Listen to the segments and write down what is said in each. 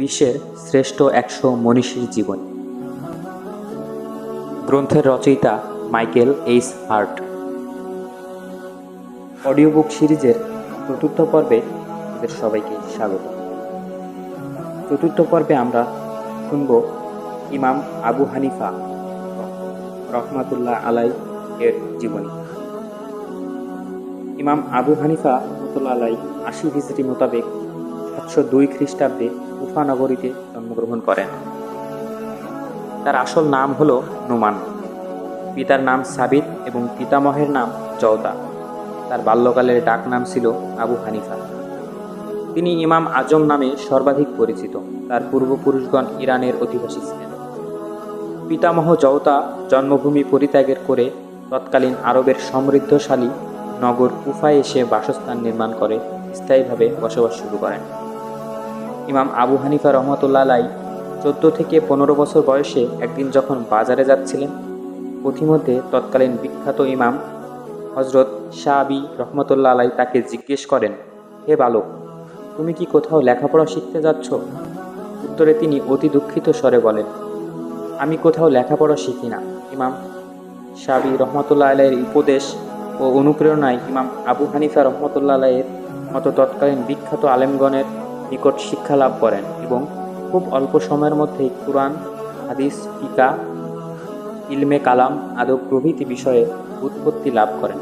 বিশ্বের শ্রেষ্ঠ একশো মনীষীর জীবনী। গ্রন্থের রচয়িতা Michael H Hart. Audio book সিরিজের চতুর্থ পর্বে আপনাদের সবাইকে স্বাগত। চতুর্থ পর্বে আমরা শুনব ইমাম আবু হানিফা রহমাতুল্লাহ আলাই এর জীবনী। ইমাম আবু হানিফা রহমতুল্লাহ আলাই আশি হিজড়ি মোতাবেক সাতশো দুই খ্রিস্টাব্দে উফা নগরীতে জন্মগ্রহণ করেন। তার আসল নাম হল নুমান। পিতার নাম সাবিত এবং পিতামহের নাম জওতা। তার বাল্যকালের ডাক নাম ছিল আবু হানিফা। তিনি ইমাম আজম নামে সর্বাধিক পরিচিত। তার পূর্বপুরুষগণ ইরানের অধিবাসী ছিলেন। পিতামহ জওতা জন্মভূমি পরিত্যাগের করে তৎকালীন আরবের সমৃদ্ধশালী নগর কুফায় এসে বাসস্থান নির্মাণ করে, স্থায়ীভাবে বসবাস শুরু করেন। ইমাম আবু হানিফা রহমতুল্লাহ আলাই চোদ্দ থেকে পনেরো বছর বয়সে একদিন যখন বাজারে যাচ্ছিলেন, পথিমধ্যে তৎকালীন বিখ্যাত ইমাম হজরত শাহাবি রহমতুল্লা আলাই তাকে জিজ্ঞেস করেন, হে বালক, তুমি কি কোথাও লেখাপড়া শিখতে যাচ্ছ? উত্তরে তিনি অতি দুঃখিত স্বরে বলেন, আমি কোথাও লেখাপড়া শিখি না, ইমাম। শাবি রহমতুল্লাহ আলাইয়ের উপদেশ ও অনুপ্রেরণায় ইমাম আবু হানিফা রহমতুল্লাহ আলাইয়ের মতো তৎকালীন বিখ্যাত আলেমগণের নিকট শিক্ষা লাভ করেন এবং খুব অল্প সময়ের মধ্যেই কুরআন, হাদিস, ফিকা, ইলমে কালাম আদব প্রভৃতি বিষয়ে উৎপত্তি লাভ করেন।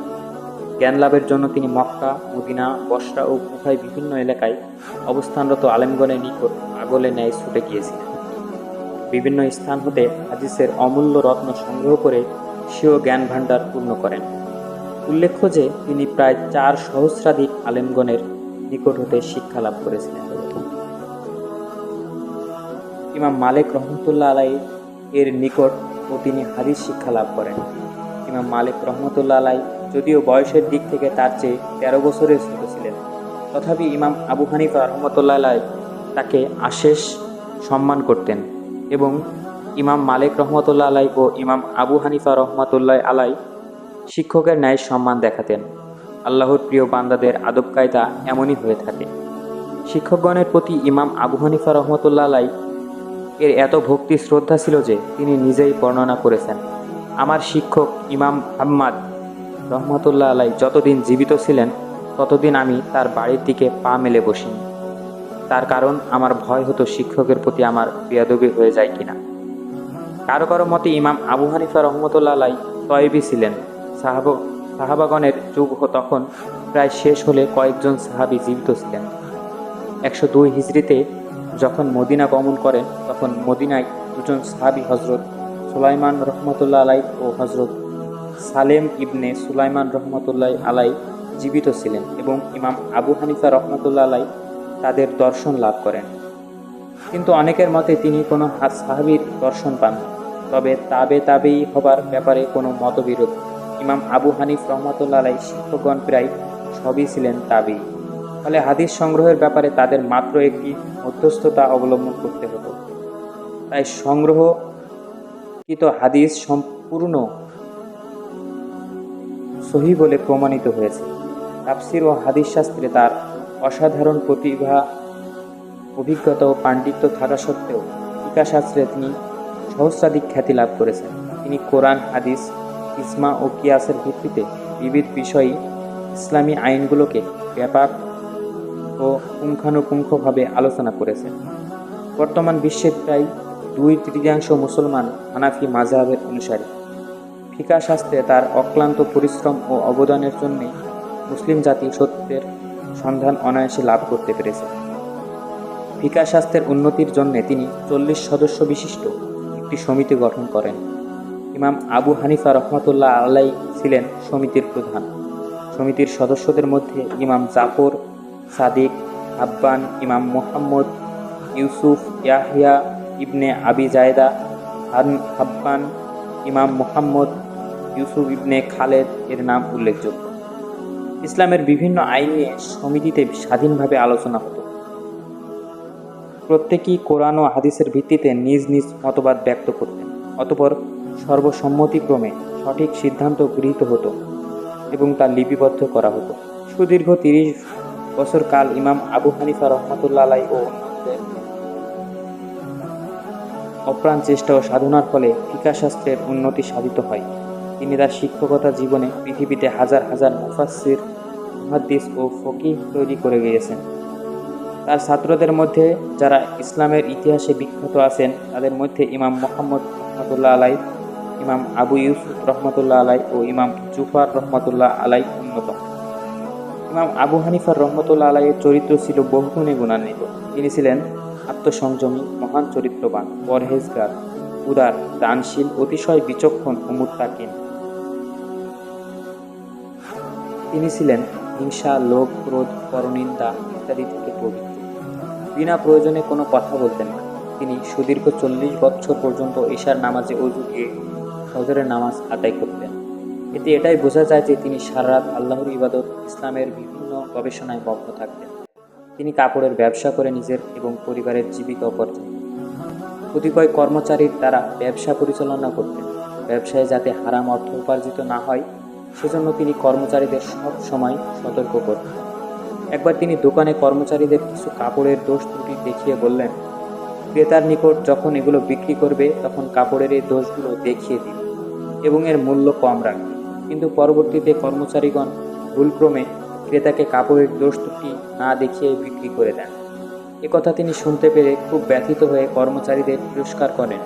জ্ঞান লাভের জন্য তিনি মক্কা, মদিনা, বসরা ও কুফায় বিভিন্ন এলাকায় অবস্থানরত আলেমগণের নিকট আগলে ন্যায় ছুটে গিয়েছিলেন। বিভিন্ন স্থান হতে হাদিসের অমূল্য রত্ন সংগ্রহ করে স্বীয় জ্ঞান ভাণ্ডার পূর্ণ করেন। উল্লেখ্য যে, তিনি প্রায় চার সহস্রাধিক আলেমগণের নিকট হতে শিক্ষা লাভ করেছিলেন। ইমাম মালিক রহমতুল্লাহ আলাই এর নিকট ও তিনি হাদিস শিক্ষা লাভ করেন। ইমাম মালিক রহমতুল্লাহ আলাই যদিও বয়সের দিক থেকে তার চেয়ে তেরো বছরের ছোট ছিলেন, তথাপি ইমাম আবু হানিফা রহমতুল্লাহ আলাই তাকে আশেষ সম্মান করতেন এবং ইমাম মালিক রহমতুল্লাহ আলাই ও ইমাম আবু হানিফা রহমতুল্লাহ আলাই শিক্ষকের ন্যায় সম্মান দেখাতেন। আল্লাহর প্রিয় বান্দাদের আদব কায়দা এমনই হয়ে থাকে। শিক্ষকগণের প্রতি ইমাম আবু হানিফা রহমতুল্লাহ আলাই এর এত ভক্তি শ্রদ্ধা ছিল যে তিনি নিজেই বর্ণনা করেছেন। আমার শিক্ষক ইমাম হাম্মাদ রহমতুল্লাহ আলাই যতদিন জীবিত ছিলেন, ততদিন আমি তার বাড়ির দিকে পা মেলে বসিনি। তার কারণ আমার ভয় হতো শিক্ষকের প্রতি আমার বেয়াদবি হয়ে যায় কিনা। কারও কারও মতে ইমাম আবু হানিফা রহমতুল্লাহ আলাই তয়েবি ছিলেন। সাহাব সাহাবাগণের যুগ তখন প্রায় শেষ হলে কয়েকজন সাহাবি জীবিত ছিলেন। একশো দুই হিজড়িতে যখন মদিনা গমন করেন, তখন মদিনায় দুজন সাহাবি হজরত সুলাইমান রহমতুল্লাহ আলাই ও হজরত সালেম ইবনে সুলাইমান রহমতুল্লাহ আলাই জীবিত ছিলেন এবং ইমাম আবু হানিফা রহমতুল্লাহ আলাই তাদের দর্শন লাভ করেন। কিন্তু অনেকের মতে তিনি কোনো হাত সাহাবির দর্শন পান তবে তাবে তাবেই হবার ব্যাপারে কোনো মতবিরোধ। ইমাম আবু হানিফ রহমতুল্লাহ আলাই শিক্ষকগণ প্রায় সবই ছিলেন তাবেই। ফলে হাদিস সংগ্রহের ব্যাপারে তাদের মাত্র একটি মধ্যস্থতা অবলম্বন করতে হতো। তাই সংগ্রহকৃত হাদিস সম্পূর্ণ সহি বলে প্রমাণিত হয়েছে। তাফসির ও হাদিস শাস্ত্রে তার অসাধারণ প্রতিভা, অভিজ্ঞতা ও পাণ্ডিত্য থাকা সত্ত্বেও টিকাশাস্ত্রে তিনি সহস্রাধিক খ্যাতি লাভ করেছেন। তিনি কোরআন, হাদিস ইসমা ও কিয়াসের ভিত্তিতে বিবিধ বিষয়ই ইসলামী আইনগুলোকে ব্যাপক ও পুঙ্খানুপুঙ্খভাবে আলোচনা করেছেন। বর্তমান বিশ্বের প্রায় দুই তৃতীয়াংশ মুসলমান হানাফি মাজাহের অনুসারী। ফিকা শাস্ত্রে তার অক্লান্ত পরিশ্রম ও অবদানের জন্যে মুসলিম জাতি সত্যের সন্ধান অনায়াসে লাভ করতে পেরেছে। ফিকা শাস্ত্রের উন্নতির জন্য তিনি চল্লিশ সদস্য বিশিষ্ট একটি সমিতি গঠন করেন। ইমাম আবু হানিফা রহমতুল্লাহ আলাই ছিলেন সমিতির প্রধান। সমিতির সদস্যদের মধ্যে ইমাম জাফর সাদিক, আব্বান, ইমাম মোহাম্মদ, ইউসুফ, ইয়াহিয়া, ইবনে আবি জায়দা হান হাব্বান ইমাম মোহাম্মদ, ইউসুফ ইবনে খালেদ এর নাম উল্লেখযোগ্য। ইসলামের বিভিন্ন আইন নিয়ে সমিতিতে স্বাধীনভাবে আলোচনা হতো। প্রত্যেকেই কোরআন ও হাদিসের ভিত্তিতে নিজ নিজ মতবাদ ব্যক্ত করতেন। অতপর সর্বসম্মতিক্রমে সঠিক সিদ্ধান্ত গৃহীত হতো এবং তা লিপিবদ্ধ করা হতো। সুদীর্ঘ তিরিশ বছর কাল ইমাম আবু হানিফা রহমতুল্লাহ আলাই ও অপ্রাণ চেষ্টা ও সাধনার ফলে ফিকাশাস্ত্রের উন্নতি সাধিত হয়। তিনি তার শিক্ষকতা জীবনে পৃথিবীতে হাজার হাজার মুফাসির মুহাদ্দিস ও ফকি তৈরি করে গিয়েছেন। তার ছাত্রদের মধ্যে যারা ইসলামের ইতিহাসে বিখ্যাত আছেন, তাদের মধ্যে ইমাম মোহাম্মদ রহমতুল্লাহ আলাই ইমাম আবু ইউসুফ রহমতুল্লাহ আলাই ও ইমাম জুফার রহমতুল্লাহ আলাই অন্যতম। ইমাম আবু হানিফার রহমতুল্লাহ আলাইয়ের চরিত্র ছিল বহুগুণে গুণান্বিত। তিনি ছিলেন আত্মসংযমী, মহান চরিত্রবান, পরহেজগার, উদার, দানশীল, অতিশয় বিচক্ষণ ও মুত্তাকিন। তিনি ছিলেন হিংসা, লোভ, ক্রোধ পরনিন্দা ইত্যাদি থেকে পবিত্র বিনা প্রয়োজনে কোনো কথা বলতেন না। তিনি সুদীর্ঘ চল্লিশ বছর পর্যন্ত ঈশার নামাজে অজু দিয়ে ফজরের নামাজ আদায় করতেন। এতে এটাই বোঝা যায় যে তিনি সারা রাত আল্লাহর ইবাদত, ইসলামের বিভিন্ন গবেষণায় মগ্ন থাকতেন। তিনি কাপড়ের ব্যবসা করে নিজের এবং পরিবারের জীবিকা উপার্জন কতিপয় কর্মচারীর দ্বারা ব্যবসা পরিচালনা করতেন। ব্যবসায় যাতে হারাম অর্থ উপার্জিত না হয়, সেজন্য তিনি কর্মচারীদের সব সময় সতর্ক করতেন। একবার তিনি দোকানে কর্মচারীদের কিছু কাপড়ের দোষ ত্রুটি দেখিয়ে বললেন, ক্রেতার নিকট যখন এগুলো বিক্রি করবে, তখন কাপড়ের এই দোষগুলো দেখিয়ে দিন এবং এর মূল্য কম রাখবে কিন্তু পরবর্তীতে কর্মচারীগণ ভুলক্রমে ক্রেতাকে কাপড়ের দোষ না দেখিয়ে বিক্রি করে দেন। একথা তিনি শুনতে পেরে খুব ব্যথিত হয়ে কর্মচারীদের পুরস্কার করেন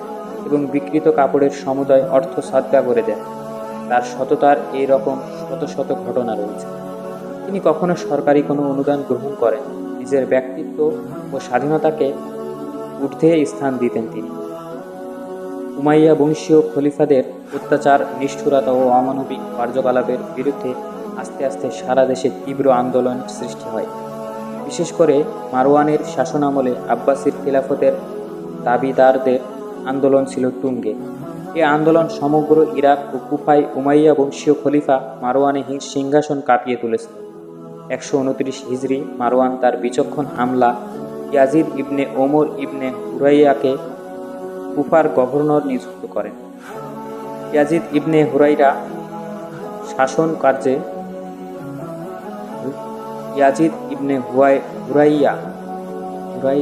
এবং বিকৃত কাপড়ের সমুদয় অর্থ সদ্গা করে দেন। তার সততার এই রকম শত শত ঘটনা রয়েছে। তিনি কখনো সরকারি কোনো অনুদান গ্রহণ করেন, নিজের ব্যক্তিত্ব ও স্বাধীনতাকে ঊর্ধ্বে স্থান দিতেন তিনি। উমাইয়া বংশীয় খলিফাদের অত্যাচার, নিষ্ঠুরতা ও অমানবিক কার্যকলাপের বিরুদ্ধে আস্তে আস্তে সারা দেশে তীব্র আন্দোলন সৃষ্টি হয়। বিশেষ করে মারওয়ানের শাসনামলে আব্বাসির খিলাফতের দাবিদারদের আন্দোলন ছিল তুঙ্গে। এ আন্দোলন সমগ্র ইরাক ও কুফায় উমাইয়া বংশীয় খলিফা মারওয়ানে সিংহাসন কাঁপিয়ে তুলেছে। একশো উনত্রিশ হিজড়ি মারওয়ান তার বিচক্ষণ হামলা ইয়াজিদ ইবনে ওমর ইবনে হুরাইয়াকে কুফার গভর্নর নিযুক্ত করেন। ইয়াজিদ ইবনে হুরাইরা শাসন কার্যে ইয়াজিদ ইবনে হুয়াই হুরাইয়া হুরাই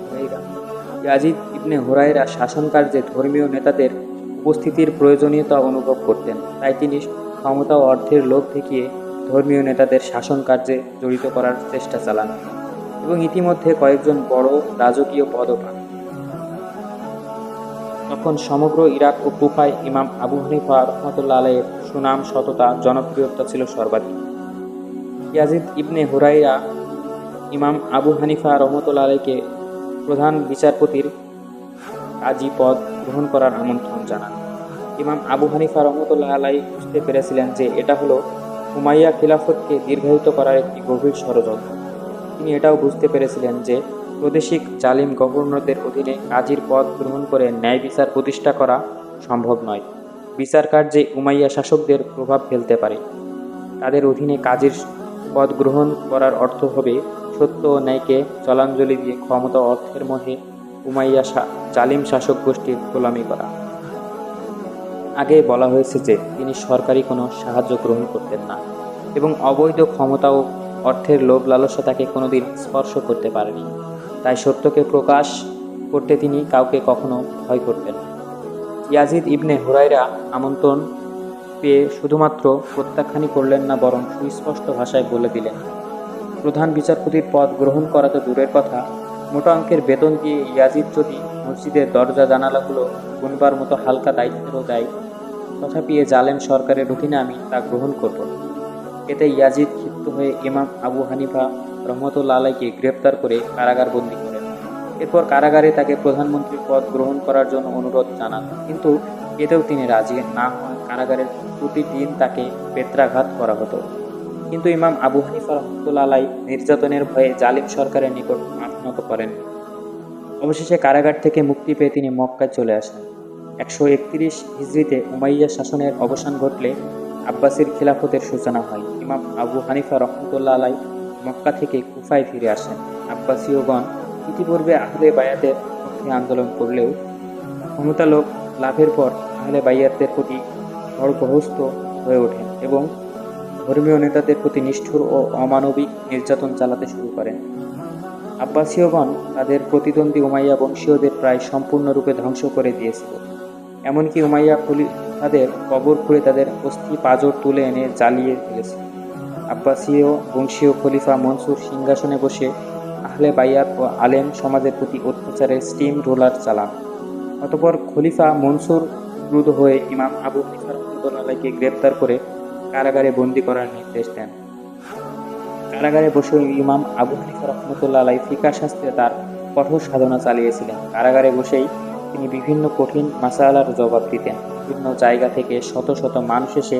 হুরাইরা ইয়াজিদ ইবনে হুরাইরা শাসন কার্যে ধর্মীয় নেতাদের উপস্থিতির প্রয়োজনীয়তা অনুভব করতেন। তাই তিনি ক্ষমতা ও অর্থের লোভ দেখিয়ে ধর্মীয় নেতাদের শাসন কার্যে জড়িত করার চেষ্টা চালান এবং ইতিমধ্যে কয়েকজন বড় রাজকীয় পদও পান তখন সমগ্র ইরাক ও কুফায় ইমাম আবু হানিফা রহমতুল্লাহ আলাইয়ের সুনাম, সততা, জনপ্রিয়তা ছিল সর্বাধিক। ইয়াজিদ ইবনে হুরাইরা ইমাম আবু হানিফা রহমতুল্লাহ আলাইকে প্রধান বিচারপতির কাজী পদ গ্রহণ করার আমন্ত্রণ জানান। ইমাম আবু হানিফা রহমতুল্লাহ আলাই বুঝতে পেরেছিলেন যে এটা হলো হুমাইয়া খিলাফতকে দীর্ঘায়িত করার একটি গভীর ষড়যন্ত্র। তিনি এটাও বুঝতে পেরেছিলেন যে প্রাদেশিক জালিম গভর্নরদের অধীনে কাজীর পদ গ্রহণ করে ন্যায় বিচার প্রতিষ্ঠা করা সম্ভব নয়। বিচার কার্যে উমাইয়া শাসকদের প্রভাব ফেলতে পারে। তাদের অধীনে কাজীর পদ গ্রহণ করার অর্থ হবে সত্য ও ন্যায়কে জলাঞ্জলি দিয়ে ক্ষমতা অর্থের মধ্যে উমাইয়া জালিম শাসক গোষ্ঠীর গোলামি করা। আগে বলা হয়েছে যে তিনি সরকারি কোনো সাহায্য গ্রহণ করতেন না এবং অবৈধ ক্ষমতা ও অর্থের লোভ লালসা তাকে কোনোদিন স্পর্শ করতে পারেনি। তাই সত্যকে প্রকাশ করতে তিনি কাউকে কখনো ভয় করতেন ইয়াজিদ ইবনে হুরাইরা আমন্ত্রণ পেয়ে শুধুমাত্র প্রত্যাখ্যানই করলেন না, বরং সুস্পষ্ট ভাষায় বলে দিলেন, প্রধান বিচারপতির পদ গ্রহণ করা তো দূরের কথা। মোটা অঙ্কের বেতন দিয়ে ইয়াজিদ যদি মসজিদের দরজা, জানালাগুলো গুনবার মতো হালকা দায়িত্বও দেয়, তথাপি এ জালেম সরকারের অধীনে আমি তা গ্রহণ করব। এতে ইয়াজিদ ক্ষিপ্ত হয়ে ইমাম আবু হানিফা রহমতুল্লা আলাইকে গ্রেপ্তার করে কারাগার বন্দী করেন এরপর কারাগারে তাকে প্রধানমন্ত্রীর পদ গ্রহণ করার জন্য অনুরোধ জানান। কিন্তু এতেও তিনি রাজি না হন। কারাগারের প্রতিদিন তাকে বেত্রাঘাত করা হতো। কিন্তু ইমাম আবু হানিফা রহমতুল্লা আলাই নির্যাতনের ভয়ে জালিম সরকারের নিকট নত করেন। অবশেষে কারাগার থেকে মুক্তি পেয়ে তিনি মক্কায় চলে আসেন। একশো একত্রিশ হিজড়িতে উমাইয়া শাসনের অবসান ঘটলে আব্বাসির খিলাফতের সূচনা হয়। ইমাম আবু হানিফা রহমতুল্লাহ আলাই মক্কা থেকে কুফায় ফিরে আসেন। আব্বাসীয়গণ ইতিপূর্বে আহলে বায়াতের পক্ষে আন্দোলন করলেও ক্ষমতালোক লাভের পর আহলে বাইয়াতদের প্রতি খড়গহস্ত হয়ে ওঠেন এবং ধর্মীয় নেতাদের প্রতি নিষ্ঠুর ও অমানবিক নির্যাতন চালাতে শুরু করেন। আব্বাসীয়গণ তাদের প্রতিদ্বন্দ্বী উমাইয়া বংশীয়দের প্রায় সম্পূর্ণরূপে ধ্বংস করে দিয়েছিল। এমনকি উমাইয়া খলিফাদের কবর খুঁড়ে তাদের অস্থি পাজর তুলে এনে জ্বালিয়ে ফেলেছিল আব্বাসীয়, বংশীয় খলিফা মনসুর সিংহাসনে বসে আহলে বাইয়াত ও আলেম সমাজের প্রতি অত্যাচারের স্টিম রোলার চালান। অতপর খলিফা মনসুর ক্রুদ্ধ হয়ে ইমাম আবু হানিফা রহমতুল্লাহকে গ্রেপ্তার করে কারাগারে বন্দি করার নির্দেশ দেন। কারাগারে বসে ইমাম আবু হানিফা রহমতুল্লাহ ফিকা শাস্ত্রে তার কঠোর সাধনা চালিয়েছিলেন। কারাগারে বসেই তিনি বিভিন্ন কঠিন মাসালার জবাব দিতেন। বিভিন্ন জায়গা থেকে শত শত মানুষ এসে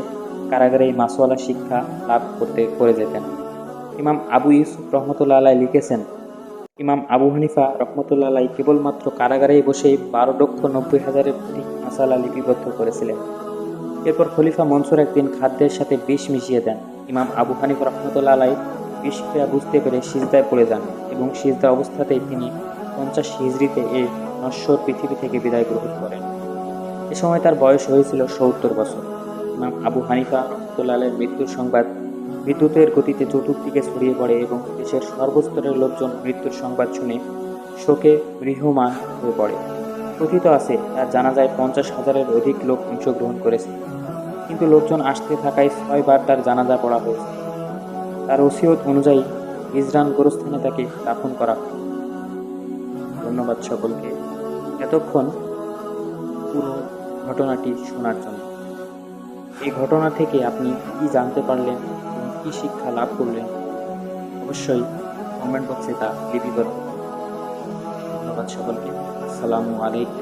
কারাগারে এই মাসওয়ালা শিক্ষা লাভ করতে, করে যেতেন। ইমাম আবু ইউসুফ রহমতুল্লাহ আলাই লিখেছেন, ইমাম আবু হানিফা রহমতুল্লাহ আলাই কেবলমাত্র কারাগারেই বসেই বারো লক্ষ নব্বই হাজারের অধিক মাসালা লিপিবদ্ধ করেছিলেন। এরপর খলিফা মনসুর একদিন খাদ্যের সাথে বিষ মিশিয়ে দেন। ইমাম আবু হানিফা রহমতুল্লাহ আলাই বিষ ক্রিয়া বুঝতে পেরে সিজদায় পড়ে যান এবং সিজদা অবস্থাতেই তিনি পঞ্চাশ হিজড়িতে এই নশ্বর পৃথিবী থেকে বিদায় গ্রহণ করেন। এ সময় তার বয়স হয়েছিল সত্তর বছর। ইমাম আবু হানিফা রহমতুল্লাহ মৃত্যুর সংবাদ। বিদ্যুতের গতিতে চতুর্দিকে ছড়িয়ে পড়ে এবং দেশের সর্বস্তরের লোকজন মৃত্যুর সংবাদ শুনে শোকে গৃহমান হয়ে পড়ে। কথিত আছে, তার জানাজায় পঞ্চাশ হাজারের অধিক লোক অংশগ্রহণ করেছে। কিন্তু লোকজন আসতে থাকায় ছয়বার তার জানাজা পড়া হয়েছে। তার ওসিয়ত অনুযায়ী ইজরান গোরস্থানে তাকে দাফন করা হয়। ধন্যবাদ সকলকে। এতক্ষণ পুরো ঘটনাটি শোনার জন্য। এই ঘটনা থেকে আপনি কি জানতে পারলেন এবং কি শিক্ষা লাভ করলেন? অবশ্যই কমেন্ট বক্সে তা লিপিবদ্ধ। ধন্যবাদ সকলকে। আসসালামু আলাইকুম।